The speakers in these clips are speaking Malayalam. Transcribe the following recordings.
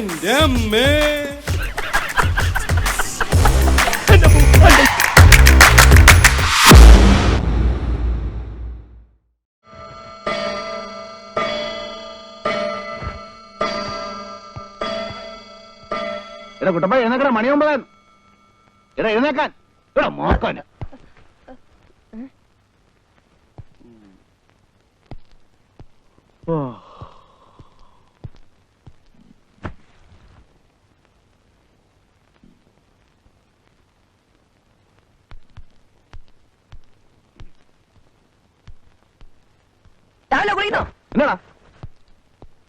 എന്റെ അമ്മേ എടാ കുട്ടപ്പ എഴുന്നേക്കട മണി ഒമ്പതാൻ എടാ എഴുന്നേക്കാൻ. എടാ മോക്കാൻ രാവിലെ കുളിക്കുന്നോ? എന്നാടാ?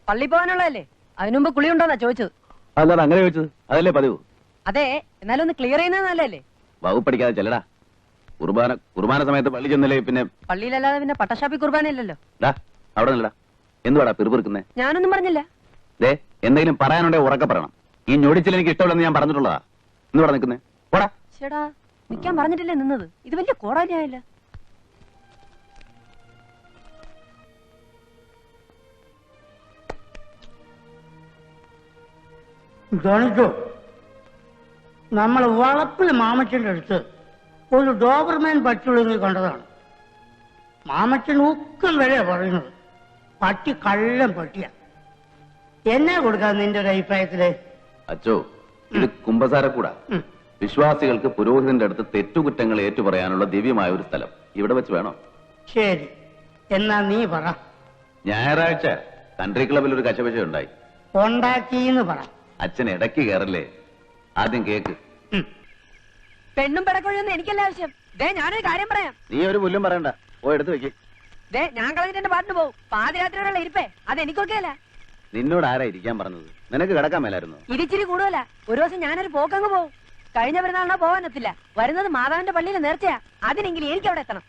പള്ളി പോകാനുള്ളതല്ലേ? അതിനു മുമ്പ് കുളി ഉണ്ടോന്നാ ചോദിച്ചത്. അല്ലാതെ അങ്ങനെ ചോദിച്ചത്? അതല്ലേ പതിവ്? അതെ എന്നാലും ഒന്ന് ക്ലിയർ ചെയ്യുന്നത് നല്ലല്ലേ വകുപ്പ് പഠിക്കാതെ ചെല്ലടാ. കുർബാന കുർബാന സമയത്ത് പള്ളി ചെന്നില്ലേ പിന്നെ പള്ളിയിലല്ലാതെ പിന്നെ പട്ടശാപ്പി കുർബാനയില്ലല്ലോ ഡാ അവിടെ എന്തുവാടാ പിറുപിറുക്കുന്നേ? ഞാനൊന്നും പറഞ്ഞില്ല. ദേ എന്തെങ്കിലും പറയാനുണ്ടെങ്കിൽ ഉറക്കെ പറയണം. ഈ ഞൊടിച്ചിൽ എനിക്ക് ഇഷ്ടമില്ലെന്ന് ഞാൻ പറഞ്ഞിട്ടുള്ളതാ. എന്തുവാടാ ഇവിടെ നിൽക്കുന്നേ. പോടാ. ചേടാ നിക്കാൻ പറഞ്ഞിട്ടില്ലേ നിന്നത്? ഇത് വലിയ കോടാലിയായില്ല ജോണിക്കോ നമ്മൾ വളപ്പിൽ മാമച്ചന്റെ അടുത്ത് ഒരു ഡോബർമാൻ പറ്റുള്ളത് കണ്ടതാണ്. മാമച്ചൻ ഉക്കം വരെ പറയുന്നത് പട്ടി കള്ളം പട്ടിയ. എന്നെ കൊടുക്കാൻ നിന്റെ ഒരു അഭിപ്രായത്തിൽ? അച്ചോ ഇത് കുംഭസാര കൂടാ വിശ്വാസികൾക്ക് പുരോഹിതന്റെ അടുത്ത് തെറ്റുകുറ്റങ്ങൾ ഏറ്റുപറയാനുള്ള ദിവ്യമായ ഒരു സ്ഥലം. ഇവിടെ വെച്ച് വേണോ? ശരി. എന്നാ നീ പറ. ഞായറാഴ്ച കൺട്രി ക്ലബിൽ ഒരു കശപശ ഉണ്ടായി ഉണ്ടാക്കിന്ന് പറ. അച്ഛൻ ഇടയ്ക്ക് കയറല്ലേ? ആദ്യം കേക്ക്. പെണ്ണും പെടക്കൊഴിയൊന്നും എനിക്കല്ല ആവശ്യം. ദേ ഞാനൊരു കാര്യം പറയാം. നീ ഒരു പുല്ലും പറയണ്ട. ഓ എടുത്തു വെക്ക്. ദേ ഞാൻ കളഞ്ഞിട്ട് എന്റെ പാട്ടിന് പോകും പാതിരാത്രിയോടുള്ള ഇരിപ്പേ. അത് എനിക്കൊക്കെ അല്ല. നിന്നോട് ആരാ ഇരിക്കാൻ പറഞ്ഞത്? നിനക്ക് കിടക്കാൻ മേലായിരുന്നു? ഇരിച്ചിരി കൂടുതല. ഒരു ദിവസം ഞാനൊരു പോക്കങ്ങ് പോകും കഴിഞ്ഞ പെരുന്നാളിനാ പോകാനെത്തില്ല വരുന്നത് മാതാവിന്റെ പള്ളിയിൽ നേർച്ചയാ. അതിനെങ്കിലും എനിക്ക് അവിടെ എത്തണം.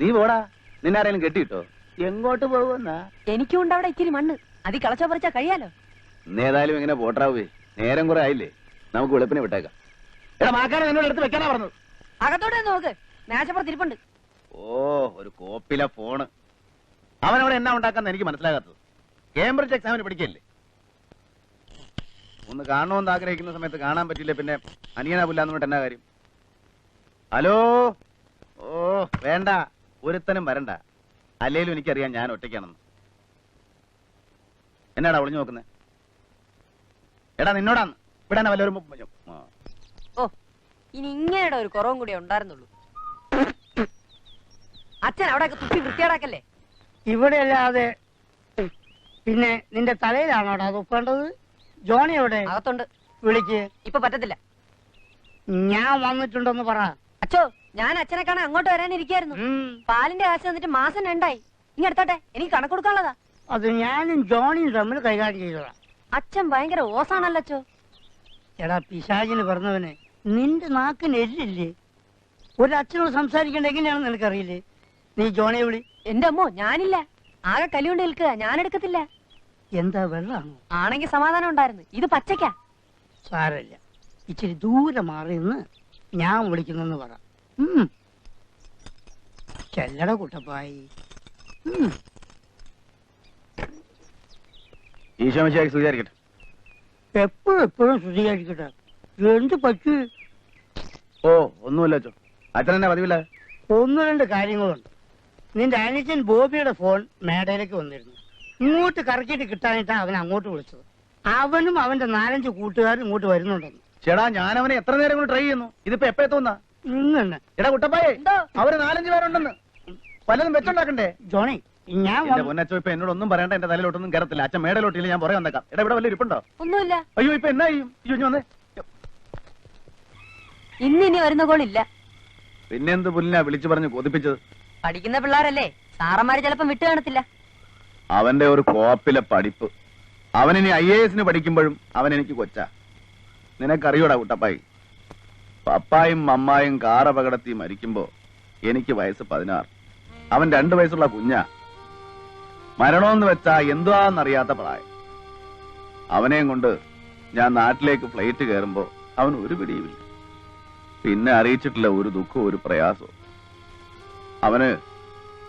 നീ പോടാ. നിന്നെ ആരെങ്കിലും കെട്ടിയിട്ടോ? എങ്ങോട്ട് പോകുന്ന? എനിക്കും ഉണ്ട് അവിടെ ഇച്ചിരി മണ്ണ്. അതി കളച്ചോ പറിച്ചാ കഴിയാലോ? ഏതായാലും ഇങ്ങനെ പോട്ടാവേ നേരം കുറെ ആയില്ലേ? നമുക്ക് വെളുപ്പിനെ വിട്ടേക്കാം. എടാ മാക്കാനെ എന്നോട് എടുത്ത് വെക്കാനാ പറഞ്ഞത്. അകത്തോട്ട് വന്ന് നോക്ക്. മേശപ്പുറത്ത് ഇരിപ്പുണ്ട്. ഓ ഒരു കോപ്പിലെ ഫോണ്. അവനവിടെ എന്നാ ഉണ്ടാക്കാന്ന് എനിക്ക് മനസ്സിലാകാത്തത്. കേംബ്രിഡ്ജ് എക്സാമിന് പഠിക്കല്ലേ ഒന്ന് കാണണമെന്ന് ആഗ്രഹിക്കുന്ന സമയത്ത് കാണാൻ പറ്റില്ല പിന്നെ? അനിയനാ പുല്ലാന്ന് പറഞ്ഞിട്ട് എന്നാ കാര്യം? ഹലോ? ഓ വേണ്ട. ഒരുത്തനും വരണ്ട. അല്ലേലും എനിക്കറിയാം ഞാൻ ഒറ്റയ്ക്കാണെന്ന്. എന്നാടാ ഒളിഞ്ഞു നോക്കുന്നേ? എടാ നിന്നോടാന്ന് ഇവിടെ വല്ലൊരു വല്ലവരും ഓ ഇനി ഇങ്ങനെയുടെ ഒരു കുറവും കൂടി ഉണ്ടായിരുന്നുള്ളൂ. അച്ഛൻ അവിടെ തുപ്പി വൃത്തിയാടാക്കല്ലേ ഇവിടെ അല്ലാതെ പിന്നെ നിന്റെ തലയിലാണോടാ അത് ഒപ്പേണ്ടത് ജോണി എവിടെ? അകത്തുണ്ട്. വിളിക്ക്. ഇപ്പൊ പറ്റത്തില്ല. ഞാൻ വന്നിട്ടുണ്ടെന്ന് പറ. അച്ഛോ ഞാൻ അച്ഛനെ കാണാൻ അങ്ങോട്ട് വരാനിരിക്കായിരുന്നു. പാലിന്റെ കാശ് വന്നിട്ട് മാസം രണ്ടായി. നീ എടുത്തോട്ടെ എനിക്ക് കണക്ക് കൊടുക്കാനുള്ളതാ. അത് ഞാനും ജോണിയും തമ്മിൽ കൈകാര്യം ചെയ്തോളാം അച്ഛൻ ഭയങ്കര ഓസാണല്ലോ എടാ പിശാചിന് പറഞ്ഞവനെ നിന്റെ നാക്കിന് എല്ലില്ലേ? ഒരു അച്ഛനോട് സംസാരിക്കേണ്ട എങ്ങനെയാണെന്ന് നിനക്കറിയില്ലേ? നീ ജോണിയെ വിളി. എന്റെ അമ്മോ ഞാനില്ല. ആകെ കലിയുണ്ട് നിൽക്കുക ഞാൻ എടുക്കത്തില്ല. എന്താ വെള്ളാണോ? ആണെങ്കിൽ സമാധാനം ഉണ്ടായിരുന്നു. ഇത് പച്ചയ്ക്കാ. സാരമില്ല. ഇച്ചിരി ദൂരെ മാറി നിന്ന് ഞാൻ വിളിക്കുന്നെന്ന് പറ. ചെല്ലട കുട്ടപ്പായി. ഉം. ഈശോ മിശിഹായ്ക്ക് സ്വീകരിക്കട്ടെ എപ്പോഴും എപ്പോഴും ശുദ്ധീകരിക്കട്ടെ എന്ത് പറ്റി? ഓ ഒന്നുമില്ല അച്ഛോ. അച്ഛൻ എന്നെ പതിവില്ല? ഒന്ന് രണ്ട് കാര്യങ്ങളുണ്ട്. നിന്റെ അനുജൻ ബോബിയുടെ ഫോൺ മേടയിലേക്ക് വന്നിരുന്നു. ഇങ്ങോട്ട് കറക്കിയിട്ട് കിട്ടാനായിട്ടാണ് അവൻ അങ്ങോട്ട് വിളിച്ചത്. അവനും അവന്റെ നാലഞ്ച് കൂട്ടുകാരും ഇങ്ങോട്ട് വരുന്നുണ്ടെന്ന്. ചേടാ ഞാൻ അവനെ എത്ര നേരം കൊണ്ട് ട്രൈ ചെയ്യുന്നു? ഇതിപ്പോ എപ്പോ എത്തുന്ന ഇന്നെ എടാ കുട്ടപ്പായേ? അവർ നാലഞ്ച് പേരുണ്ടെന്ന്. പലതും വെച്ചുണ്ടാക്കണ്ടേ? ജോണി എന്റെ വന്ന്- പൊന്നച്ചോ ഇപ്പൊ എന്നോട് ഒന്നും പറയണ്ട എന്റെ തലയിലോട്ടൊന്നും കയറത്തില്ല. അച്ഛൻ മേടലോട്ടില്ല ഞാൻ പുറകെ വന്നേക്കാം. എടാ ഇവിടെ വല്ല ഇരിപ്പുണ്ടോ? ഒന്നുമില്ല. അയ്യോ ഇപ്പൊ എന്നാ ചെയ്യും വന്നേ. ഇന്ന് ഇനി വരുന്ന കോളില്ല. പിന്നെന്ത് പുല്ലിനാ വിളിച്ചു പറഞ്ഞു കൊതിപ്പിച്ചത്? പഠിക്കുന്ന പിള്ളേരല്ലേ? സാറന്മാര് ചിലപ്പം വിട്ടു കാണത്തില്ല. അവന്റെ ഒരു കോപ്പിലെ പഠിപ്പ്. അവനിനി ഐ എ എസിന് പഠിക്കുമ്പോഴും അവൻ എനിക്ക് കൊച്ച. നിനക്കറിയോടാ കുട്ടപ്പായി? പപ്പായും മമ്മായും കാറപകടത്തി മരിക്കുമ്പോ എനിക്ക് വയസ്സ് പതിനാറ്. അവൻ രണ്ടു വയസ്സുള്ള കുഞ്ഞാ. മരണമെന്ന് വെച്ചാ എന്തുവാന്നറിയാത്ത പ്രായം അവനെയും കൊണ്ട് ഞാൻ നാട്ടിലേക്ക് ഫ്ലൈറ്റ് കയറുമ്പോ അവൻ ഒരു പിടിയുമില്ല. പിന്നെ അറിയിച്ചിട്ടില്ല ഒരു ദുഃഖവും ഒരു പ്രയാസവും. അവന്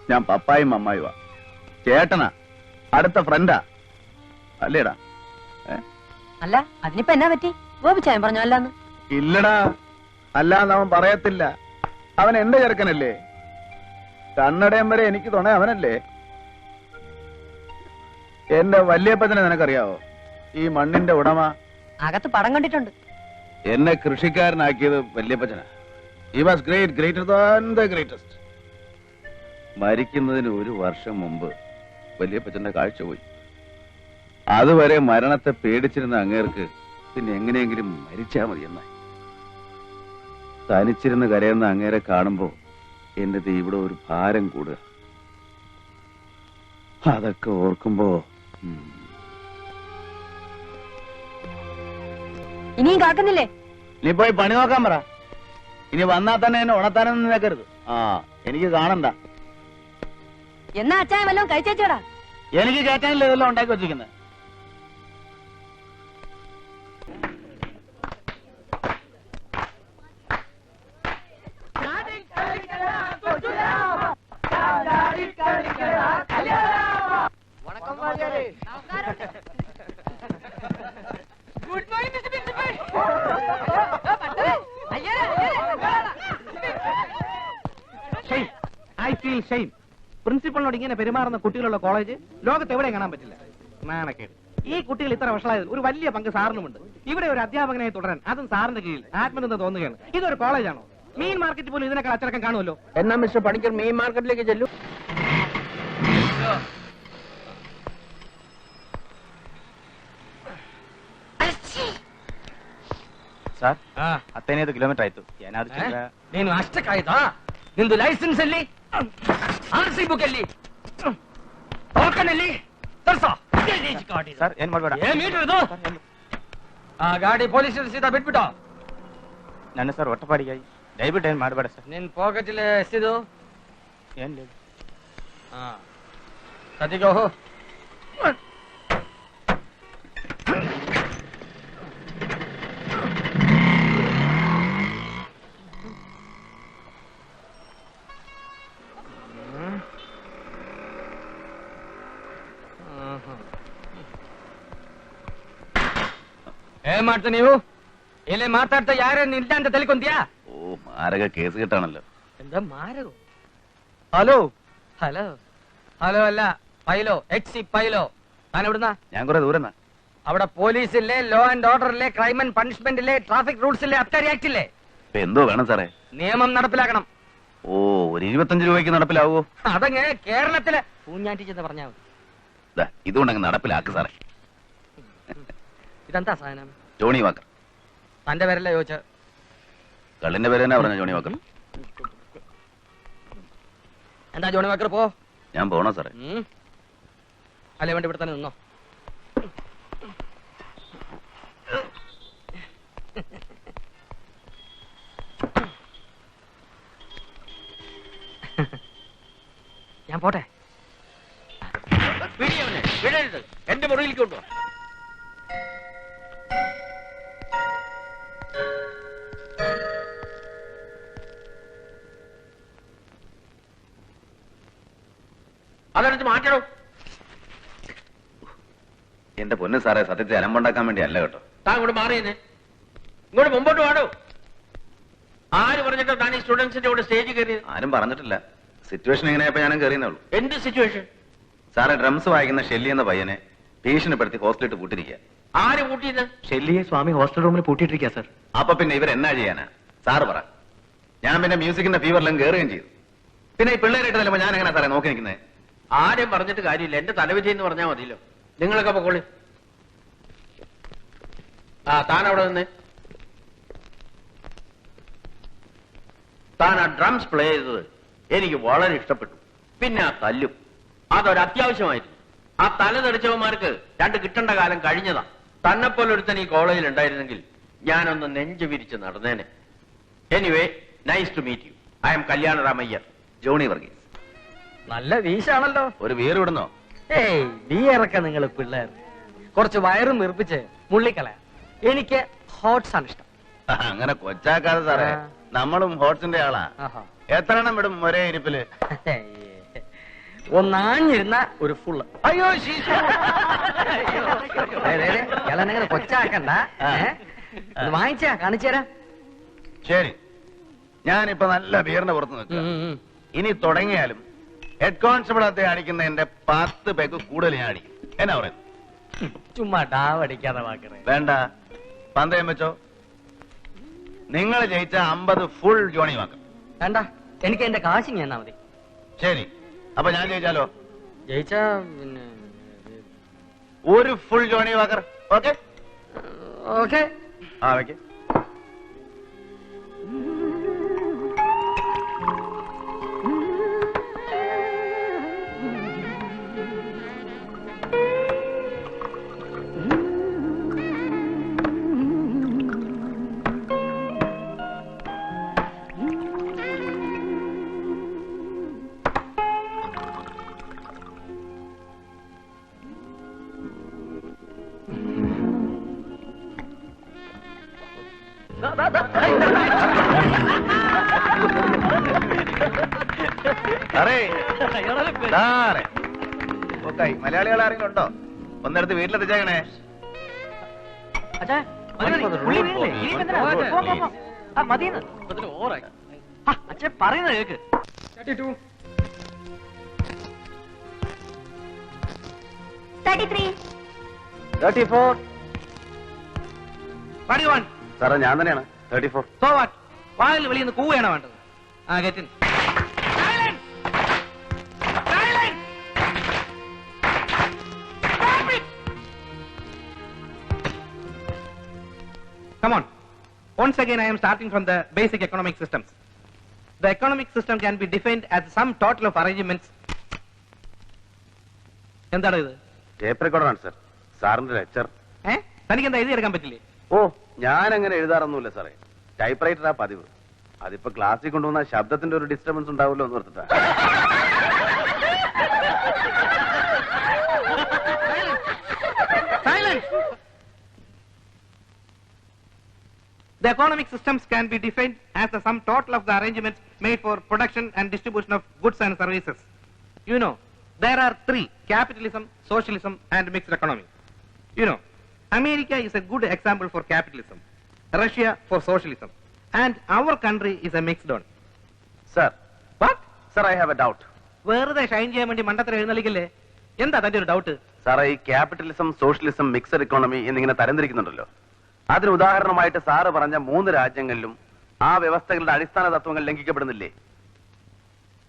ഞാൻ പപ്പായും മമ്മായുവാ ചേട്ടനാ അടുത്ത ഫ്രണ്ടാ. അല്ലേടാ? അല്ല അതിനിപ്പോ എന്നാ പറ്റി? ഗോപിച്ചായൻ പറഞ്ഞു അല്ലാന്ന്? ഇല്ലടാ അല്ലാന്ന് അവൻ പറയത്തില്ല. അവൻ എന്റെ ചെറുക്കനല്ലേ? കണ്ണടയം വരെ എനിക്ക് തുണ അവനല്ലേ? എന്റെ വല്യപ്പത്തിനെ നിനക്കറിയാവോ? ഈ മണ്ണിന്റെ ഉടമ. അകത്ത് പടം കണ്ടിട്ടുണ്ട്. എന്നെ കൃഷിക്കാരനാക്കിയത് വല്യപ്പച്ചന. He was great greater than the greatest മരിക്കുന്നതിന് ഒരു വർഷം മുമ്പ് വല്യപ്പച്ചന്റെ കാഴ്ച പോയി. അതുവരെ മരണത്തെ പേടിച്ചിരുന്ന അങ്ങേർക്ക് പിന്നെ എങ്ങനെയെങ്കിലും മരിച്ചാ മതി എന്നായി തനിച്ചിരുന്ന് കരയുന്ന അങ്ങേരെ കാണുമ്പോ എന്റെ ഇവിടെ ഒരു ഭാരം കൂടുക. അതൊക്കെ ഓർക്കുമ്പോ ഇനിയും കാക്കുന്നില്ലേ? നീ പോയി പണി നോക്കാൻ പറ. ഇനി വന്നാൽ തന്നെ എന്നെ ഉണത്താനൊന്നും നിൽക്കരുത് ആ എനിക്ക് കാണണ്ട. എന്നാ അച്ചായ വല്ലതും കഴിച്ചേച്ചോടാ. എനിക്ക് കേട്ടാനില്ല ഇതെല്ലാം ഉണ്ടാക്കി വെച്ചിരിക്കുന്നത്? പ്രിൻസിപ്പളിനോട് ഇങ്ങനെ പെരുമാറുന്ന കുട്ടികളുള്ള കോളേജ് ലോകത്ത് എവിടെയും കാണാൻ പറ്റില്ല നാണക്കേട് ഈ കുട്ടികൾ ഇത്ര വഷളായത് ഒരു വലിയ പങ്ക് സാറിനുമുണ്ട് ഇവിടെ ഒരു അധ്യാപകനായി തുടരാൻ അതും സാറിന്റെ കീഴിൽ ആത്മനിന്ദ തോന്നുകയാണ് ഇതൊരു കോളേജാണോ മീൻ മാർക്കറ്റ് പോലും ഇതിനേക്കാൾ അച്ചടക്കം കാണുമല്ലോ എന്നാ മിസ്റ്റർ പണിക്കർ മെയിൻ മാർക്കറ്റിലേക്ക് ചെല്ലു ಸರ್ ಹತ್ತೈದು ಕಿಲೋಮೀಟರ್ ಆಯ್ತು ಏನಾದ್ರು నేను ಅಷ್ಟಕ್ಕಾಯ್ತಾ ನಿಂದು ಲೈಸೆನ್ಸ್ ಅಲ್ಲಿ ಆರ್ ಸಿ ಬುಕ್ ಅಲ್ಲಿ ಟೋಕನ್ ತರ್ಸೋ. ಸರ್ ಏನ್ ಮಾಡ್ಬೇಡ. ಏನ್ ಮೀಟರ್ ಇದು. ಆ ಗಾಡಿ ಪೊಲೀಸ್ ಸೀದಾ ಬಿಟ್ಬಿಟ್ಟು. ನನ್ನ ಸರ್ ಒಟ್ಟಪಾಡಿಗೆ ದಯವಿಟ್ಟು ಏನ್ ಮಾಡಬೇಡ ಸರ್. ನಿನ್ ಪಾಕೆಟ್ ಎಷ್ಟಿದು? ಏನ್ ಹಾ. ಸದ್ಯಗೆ ಹೋಗು. ಮಾಡ್ತಾ ನೀವು ಇಲ್ಲಿ ಮಾತಾಡ್ತಾ ಯಾರೇನು ಇಲ್ಲ ಅಂತ ತಿಳ್ಕೊಂತೀಯಾ ഓ മാരക കേസ് കിട്ടാണല്ലോ എന്താ മാരകോ ഹലോ ഹലോ ഹലോ അല്ല പൈലോ എക്സി പൈലോ ഞാൻ എവിടുന്ന ഞാൻ കുറെ ദൂരം അവിടെ പോലീസില്ലേ ലോ ആൻഡ് ഓർഡറിലെ ക്രൈം ആൻഡ് പണിഷ്മെന്റിലെ ട്രാഫിക് റൂൾസിലെ അബ്കാരി ആക്ടില്ലേ ഇപ്പൊ എന്തോ വേണം സാറേ നിയമം നടപ്പിലാക്കണം ഓ ഒരു ഇരുപത്തഞ്ച് രൂപയ്ക്ക് നടപ്പിലാവോ അതങ്ങനെ കേരളത്തിലെ പൂഞ്ഞാറ്റി ചെന്ന് പറഞ്ഞാൽ മതി ദാ, ഇതുകൊണ്ടങ്ങ് നടപ്പിലാക്ക് സാറേ ഇതെന്താ സാധനം Johnnie Walker. തന്റെ പേരല്ലേ ചോദിച്ച കള്ളിന്റെ പേര് തന്നെ പറഞ്ഞ ജോണി വാക്കർ. എന്താ ജോണി വാക്കർ പോ. ഞാൻ പോണോ സാറേ? അല്ലേ വേണ്ടി ഇവിടെ തന്നെ നിന്നോ. ഞാൻ പോട്ടെ. എന്റെ മുറിയിലേക്ക് കൊണ്ടുവാ. എന്റെ പൊന്ന് സാറേ സത്യത്തെ അലമ്പുണ്ടാക്കാൻ വേണ്ടി അല്ല കേട്ടോ. താൻ ഇങ്ങോട്ട് മാറിയെന്നെ ഇങ്ങോട്ട് മുമ്പോട്ട് വാടോ. ആര് പറഞ്ഞിട്ടോ താൻ ഈ സ്റ്റുഡൻസിന്റെ കൂടെ സ്റ്റേജ് കയറിയത്? ആരും പറഞ്ഞിട്ടില്ല. സിറ്റുവേഷൻ എങ്ങനെയപ്പോ ഞാനും കയറിയെന്നേ ഉള്ളൂ. എന്ത് സിറ്റുവേഷൻ സാറേ ഡ്രംസ് വായിക്കുന്ന ഷെല്ലി എന്ന പയ്യനെ ഭീഷണിപ്പെടുത്തി ഹോസ്റ്റലിട്ട് കൂട്ടിരിക്കുക ആര് കൂട്ടിയത് ഷെല്ലിയെ സ്വാമി ഹോസ്റ്റൽ റൂമിൽ പൂട്ടിയിട്ടിരിക്കുക സാർ. അപ്പൊ പിന്നെ ഇവർ എന്നാ ചെയ്യാനാ? സാറ് പറ. ഞാൻ പിന്നെ മ്യൂസിക്കിന്റെ ഫീവറിലും കയറുകയും ചെയ്തു പിന്നെ ഈ പിള്ളേരായിട്ട് ഞാൻ എങ്ങനെ സാറേ നോക്കി നിൽക്കുന്നത് ആരും പറഞ്ഞിട്ട് കാര്യമില്ല. എന്റെ തലവിധി എന്ന് പറഞ്ഞാൽ മതിയല്ലോ. നിങ്ങളൊക്കെ പൊക്കോളി. ആ താൻ അവിടെ നിന്ന്. താൻ ആ ഡ്രംസ് പ്ലേ ചെയ്തത് എനിക്ക് വളരെ ഇഷ്ടപ്പെട്ടു. പിന്നെ ആ തല്ലും. അതൊരു അത്യാവശ്യമായിരുന്നു. ആ തല തെളിച്ചവന്മാർക്ക് രണ്ട് കിട്ടേണ്ട കാലം കഴിഞ്ഞതാ. തന്നെ പോലെ ഒരുത്തൻ ഈ കോളേജിൽ ഉണ്ടായിരുന്നെങ്കിൽ ഞാനൊന്ന് നെഞ്ചു വിരിച്ച് നടന്നേനെ. Anyway nice to meet you I am Kalyana Kalyanaramayyar Johnnie Varghese നല്ല വീശാണല്ലോ. ഒരു വീറ് വിടുന്നോ ഏയ് നീ ഇറക്ക നിങ്ങൾ പിള്ളേർ. കുറച്ച് വയറും നിർപ്പിച്ച് മുള്ളിക്കള എനിക്ക് ഹോട്ട്സ് ആണ് ഇഷ്ടം. അങ്ങനെ കൊച്ചാക്കാതെ സാറേ നമ്മളും ഹോട്ട്സിന്റെ ആളാ. ആഹാ. എത്ര എണ്ണം വിടും ഒരേ ഇരിപ്പിൽ? ഒന്നാഞ്ഞിരുന്ന ഒരു ഫുള്ള് അയ്യോ ശീശോ. ഇളനങ്ങനെ കൊച്ചാക്കണ്ട. ഏ? ഇത് വാങ്ങിച്ചാ കാണിച്ചു തരാം. ശരി. ഞാനിപ്പോ നല്ല ബീറിന്റെ പുറത്ത് നിൽക്കുക. ഇനി തുടങ്ങിയാലും ഹെഡ് കോൺസ്റ്റബിൾ അത് അടിക്കുന്ന എന്റെ പത്ത് പേക്ക് കൂടുതൽ ഞാൻ അടിക്കും. എന്നാ പറയുന്നത്? ചുമ്മാ ഡാവടിക്കാതെ വാക്കറേ. വേണ്ട. പന്തയം വെച്ചോ. നിങ്ങൾ ജയിച്ച അമ്പത് ഫുൾ ജോണി വാക്കം വേണ്ട. എനിക്ക് എന്റെ കാശിങ് എന്നാ മതി. ശരി. അപ്പൊ ഞാൻ ജയിച്ചാലോ? ജയിച്ച പിന്നെ ഒരു full Johnnie Walker okay? Okay. ആ വെക്ക്. മതിയെന്ന്. വീട്ടിലെത്തിച്ചേക്കണേ അച്ഛൻ പറയുന്നത് കേക്ക്. സാറേ ഞാൻ തന്നെയാണ്. Thirty four. സോ വാട്ട് വായിൽ വെളിയിൽ നിന്ന് കൂവയാണ് വേണ്ടത്? ആ ഗെറ്റിൻ. Once again, I am starting from the basic economic systems. The economic system can be defined as some total of arrangements. എന്താണ് ഇത്? ടേപ്പ് റെക്കോർഡറാണ് സർ സാറിന്റെ ലെക്ചർ ഏ? തനിക്ക് എന്താ എഴുതിയെടുക്കാൻ പറ്റില്ലേ? ഓ ഞാൻ അങ്ങനെ എഴുതാറൊന്നുമില്ല സാറേ ടൈപ്പ് റൈറ്ററാ പതിവ്. അതിപ്പോ ക്ലാസ്സിൽ കൊണ്ടുവന്ന ശബ്ദത്തിന്റെ ഒരു ഡിസ്റ്റർബൻസ് ഉണ്ടാവുമല്ലോ എന്ന് ഓർത്തിട്ടാ. The economic systems can be defined as the sum total of the arrangements made for production and distribution of goods and services. You know, there are three, capitalism, socialism and mixed economy. You know, America is a good example for capitalism, Russia for socialism, and our country is a mixed one. Sir, What? Sir I have a doubt വെറുതെ ഷൈൻ ചെയ്യാൻ വേണ്ടി മണ്ടത്തരം എഴുന്നള്ളിക്കല്ലേ എന്താ തന്റെ ഒരു ഡൗട്ട് സാറേ ഈ ക്യാപിറ്റലിസം സോഷ്യലിസം മിക്സഡ് ഇക്കോണമി എന്നിങ്ങനെ തരംതിരിക്കുന്നുണ്ടല്ലോ അതിന് ഉദാഹരണമായിട്ട് സാറ് പറഞ്ഞ മൂന്ന് രാജ്യങ്ങളിലും ആ വ്യവസ്ഥകളുടെ അടിസ്ഥാന തത്വങ്ങൾ ലംഘിക്കപ്പെടുന്നില്ലേ?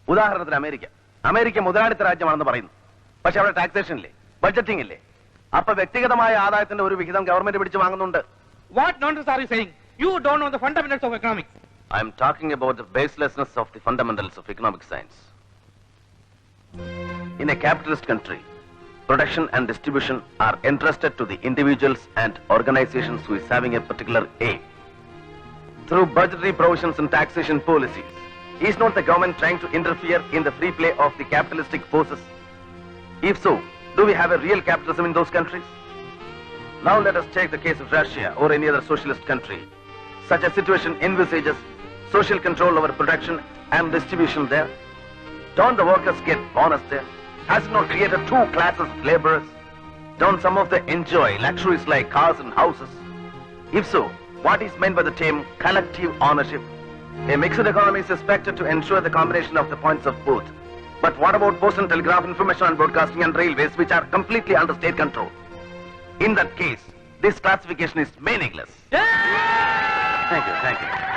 ഉദാഹരണത്തിന് അമേരിക്ക. അമേരിക്ക മുതലാളിത്ത രാജ്യമാണെന്ന് പറയുന്നു. പക്ഷെ അവിടെ ടാക്സേഷൻ ഇല്ലേ? ബഡ്ജറ്റിംഗ് ഇല്ലേ? അപ്പൊ വ്യക്തിഗതമായ ആദായത്തിന്റെ ഒരു വിഹിതം ഗവൺമെന്റ് പിടിച്ചു വാങ്ങുന്നുണ്ട്. What nonsense are you saying you don't know the fundamentals of economics. In a capitalist country, production and distribution are entrusted to the individuals and organizations who is having a particular aim. Through budgetary provisions and taxation policies, is not the government trying to interfere in the free play of the capitalistic forces? If so, do we have a real capitalism in those countries? Now let us take the case of Russia or any other socialist country. Such a situation envisages social control over production and distribution there. Don't the workers get bonus there? Has it not created two classes of laborers? Don't some of them enjoy luxuries like cars and houses? If so, what is meant by the term collective ownership? A mixed economy is expected to ensure the combination of the points of both. But what about post and telegraph information and broadcasting and railways which are completely under state control? In that case, this classification is meaningless. Thank you, thank you.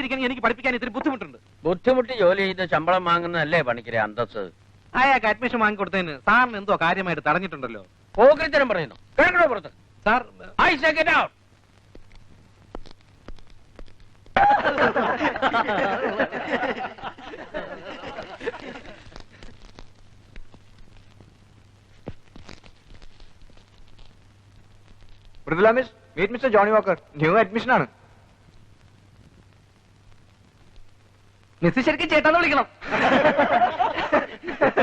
ഇരിക്കണമെങ്കിൽ എനിക്ക് പഠിപ്പിക്കാൻ ഇത്തിരി ബുദ്ധിമുട്ടുണ്ട്. ബുദ്ധിമുട്ടി ജോലി ചെയ്ത് ശമ്പളം വാങ്ങുന്നതല്ലേ പണിക്കരെ അന്തസ് അയാൾക്ക് അഡ്മിഷൻ വാങ്ങിക്കൊടുത്തതിന് സാറിന് എന്തോ കാര്യമായിട്ട് തടഞ്ഞിട്ടുണ്ടല്ലോ. പോകരിത്തരം പറയുന്നു. കേൾക്കണോ പുറത്ത്? Sir I second out Mridula miss meet mister Johnnie Walker new admission ആണ്. മിസ് ശരിക്കും ചേട്ടാന്ന് വിളിക്കണം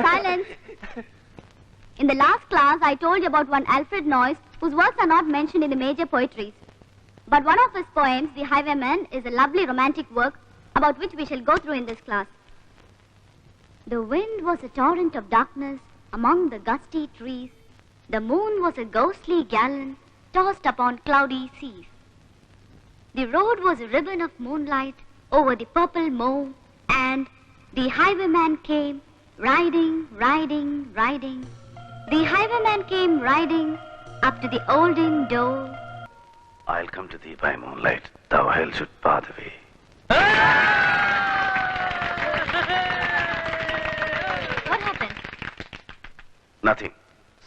silence In the last class, I told you about one Alfred Noyes whose works are not mentioned in the major poetries. But one of his poems, The Highwayman, is a lovely romantic work about which we shall go through in this class. The wind was a torrent of darkness among the gusty trees. The moon was a ghostly galleon tossed upon cloudy seas. The road was a ribbon of moonlight over the purple moor, And the highwayman came riding, riding, riding. The highwayman came riding up to the old inn door. I'll come to thee by moonlight, thou hell should path away. What happened? Nothing.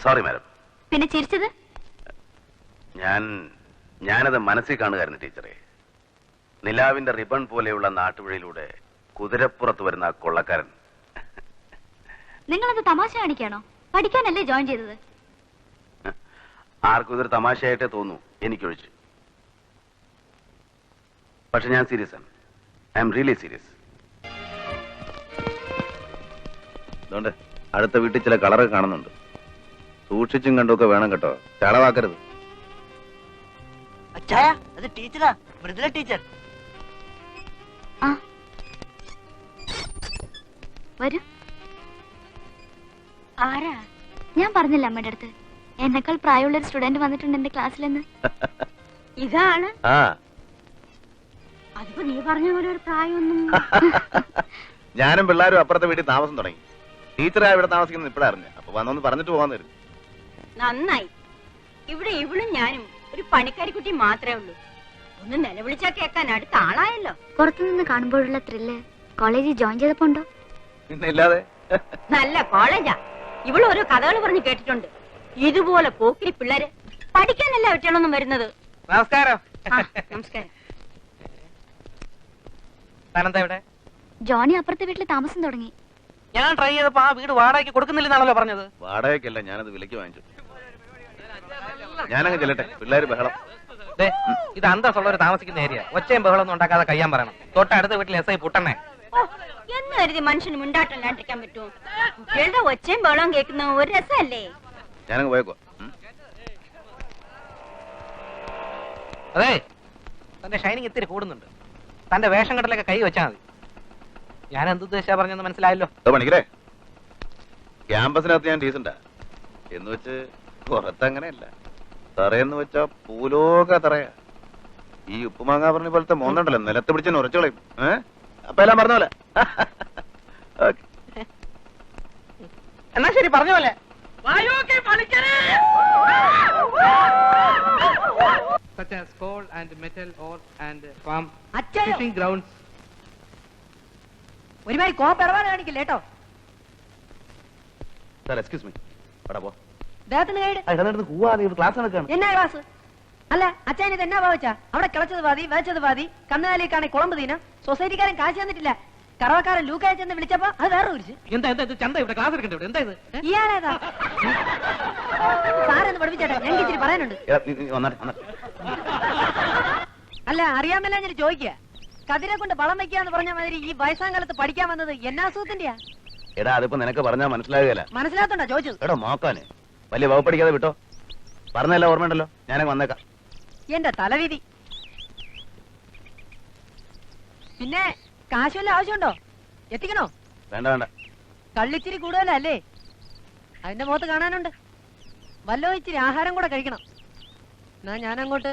Sorry madam പിന്നെ ചിരിച്ചത് ഞാൻ ഞാനത് മനസ്സിൽ കാണുകയായിരുന്നു ടീച്ചറെ നിലാവിന്റെ റിബൺ പോലെയുള്ള നാട്ടുവഴിയിലൂടെ കുതിരപ്പുറത്ത് വരുന്ന ആ കൊള്ളക്കാരൻ. നിങ്ങളത് തമാശ കാണിക്കാണോ പഠിക്കാനല്ലേ ജോയിൻ ചെയ്തത്? ആർക്കും ഇതൊരു തമാശയായിട്ടേ തോന്നൂ എനിക്കൊഴിച്ച്. പക്ഷെ ഞാൻ സീരിയസ് ആണ്. ഐ എം റിയലി സീരിയസ് അതുകൊണ്ട് അടുത്ത വീട്ടിൽ ചില കളറൊക്കെ കാണുന്നുണ്ട്. സൂക്ഷിച്ചും കണ്ടുമൊക്കെ വേണം കേട്ടോ. ചളവാക്കരുത് അച്ചായ അത് ടീച്ചറാ മൃദുല ടീച്ചർ ആ. വരൂ. ആരാ? ഞാൻ പറഞ്ഞില്ല അമ്മയുടെ അടുത്ത്. എന്നെക്കാൾ പ്രായമുള്ള ഒരു സ്റ്റുഡന്റ് വന്നിട്ടുണ്ട് എന്റെ ക്ലാസ്സിലെന്ന്. ഇതാണ്? ആ. അതിപ്പോ നീ പറഞ്ഞ പോലെ ഒരു പ്രായമൊന്നും ഞാനും പിള്ളേരും അപ്പുറത്തെ വീട്ടിൽ താമസം തുടങ്ങി. ടീച്ചറായ ഇവിടെ താമസിക്കുന്നത് ഇപ്പോഴറിഞ്ഞു അപ്പൊ വന്നൊന്ന് പറഞ്ഞിട്ട് പോകാൻ തരും നന്നായി. ഇവിടെ ഇവളും ഞാനും ഒരു പണിക്കാരിക്കുട്ടി മാത്രമേ ഉള്ളൂ. ഒന്ന് നിലവിളിച്ചാ കേൾക്കാൻ അടുത്ത ആളായല്ലോ. പുറത്തുനിന്ന് കാണുമ്പോഴുള്ള ത്രില്ല് കോളേജിൽ ജോയിൻ ചെയ്തപ്പോ ഉണ്ടോ? പിന്നെ ഇല്ലാതെ. നല്ല കോളേജാ. ഇവൾ ഓരോ കഥകൾ പറഞ്ഞ് കേട്ടിട്ടുണ്ട്. ഇതുപോലെ പോക്കിരി പിള്ളേര് പഠിക്കാനല്ല ഒറ്റയാളൊന്നും വരുന്നത്. നമസ്കാരം. നമസ്കാരം. ഇവിടെ? ജോണി അപ്പുറത്തെ വീട്ടിൽ താമസം തുടങ്ങി. ഞാൻ ട്രൈ ചെയ്തപ്പോ ആ വീട് വാടകയ്ക്ക് കൊടുക്കുന്നില്ലെന്നാണല്ലോ പറഞ്ഞത്. വാടകയ്ക്കല്ല ഞാനത് വിലക്ക് വാങ്ങിച്ചു. ഞാനങ്ങ് ചെല്ലട്ടെ. പിള്ളേര് ബഹളം. ദേ, ഇത് അന്തസ്സുള്ളവർ താമസിക്കുന്ന ഏരിയ ഒച്ചയും ബഹളൊന്നും ഉണ്ടാക്കാതെ കയ്യാൻ പറയണം. തൊട്ടടുത്ത വീട്ടിൽ എസ് ഐ പുട്ടണ്ണേ. എന്ന് കരുതി മനുഷ്യന് മുണ്ടാട്ടല്ലാണ്ടിരിക്കാൻ പറ്റുമോ? കുട്ടികളുടെ ഒച്ചയും ബഹളവും കേൾക്കുന്ന ഒരു രസമല്ലേ? ഞാനങ്ങ് പോയേക്കോ. അതെ തന്റെ ഷൈനിങ് ഇത്തിരി കൂടുന്നുണ്ട്. തന്റെ വേഷം കെട്ടലൊക്കെ കൈ വെച്ചാൽ മതി. ഞാൻ എന്തുദ്ദേശാ പറഞ്ഞെന്ന് മനസ്സിലായല്ലോ. പണിക്കരേ ക്യാമ്പസിനകത്ത് ഞാൻ ഡീസണ്ടാ എന്ന് വെച്ച് പുറത്തങ്ങനെയല്ല. തറയെന്ന് വെച്ചാ പൂലോക തറയാ. ഈ ഉപ്പുമാങ്ങാ പറഞ്ഞ പോലത്തെ മോന്നുണ്ടല്ലോ നിലത്ത് പിടിച്ചു ഉറച്ചു കളയും. ഏ? അപ്പൊ എല്ലാം പറഞ്ഞ പോലെ. എന്നാ ശരി പറഞ്ഞ പോലെ such as coal and metal ore and farm അച്ഛയോ fishing grounds. ഒരുമാതിരി കോപ്പിടപാട് കാണിക്കില്ല കേട്ടോ? സാർ എക്സ്ക്യൂസ് മീ അവിടെ പോ. ദേഹത്തിന് ഗൈഡ് കൂവാതെ ഇവിടെ ക്ലാസ് നടക്കാണ്. എന്നാ ക്ലാസ് അല്ല അച്ഛൻ ഇത് എന്നാ ഭാവിച്ച അവിടെ കിളച്ചത് പാതി വേച്ചത് പാതി കന്നുകാലിക്കാണെ കുളമ്പ് തീന സൊസൈറ്റിക്കാരൻ കാശ് തന്നിട്ടില്ല. കറവക്കാരൻ ലൂക്കായി ചെന്ന് വിളിച്ചപ്പോ അത് വേറെ കുറിച്ച് എന്താ എന്താ ഇത് ചന്ത ഇവിടെ ക്ലാസ് എടുക്കണ്ട ഇവിടെ? എന്താ ഇത്? ഇയാളേതാ? സാറെന്ന് പഠിപ്പിച്ചേട്ടാ ഞങ്ങൾക്ക് ഇച്ചിരി പറയാനുണ്ട്. അല്ല അറിയാമല്ല ഞാൻ ചോദിക്കുക കതിരെ കൊണ്ട് വളം വെക്കാന്ന് പറഞ്ഞ മാതിരി ഈ വയസ്സാം കാലത്ത് പഠിക്കാൻ വന്നത് എന്നാ അസുഖത്തിന്റെയാ? എടാ അതിപ്പോ നിനക്ക് പറഞ്ഞാ മനസ്സിലാകുകയല്ല മനസ്സിലാത്തോണ്ടാ ചോദിച്ചത്? എടാ നോക്കാന് വലിയ വകുപ്പടിക്കാതെ വിട്ടോ? പറഞ്ഞല്ല ഓർമ്മയുണ്ടല്ലോ? ഞാനങ്ങ് വന്നേക്കാം. എന്റെ തലവിധി. പിന്നെ കാശ് വല്ല ആവശ്യമുണ്ടോ? എത്തിക്കണോ? വേണ്ട വേണ്ട. കള്ളിച്ചിരി കൂടുതലല്ലേ? അതിന്റെ മുഖത്ത് കാണാനുണ്ട്. വല്ലോ ഇച്ചിരി ആഹാരം കൂടെ കഴിക്കണം. എന്നാ ഞാൻ അങ്ങോട്ട്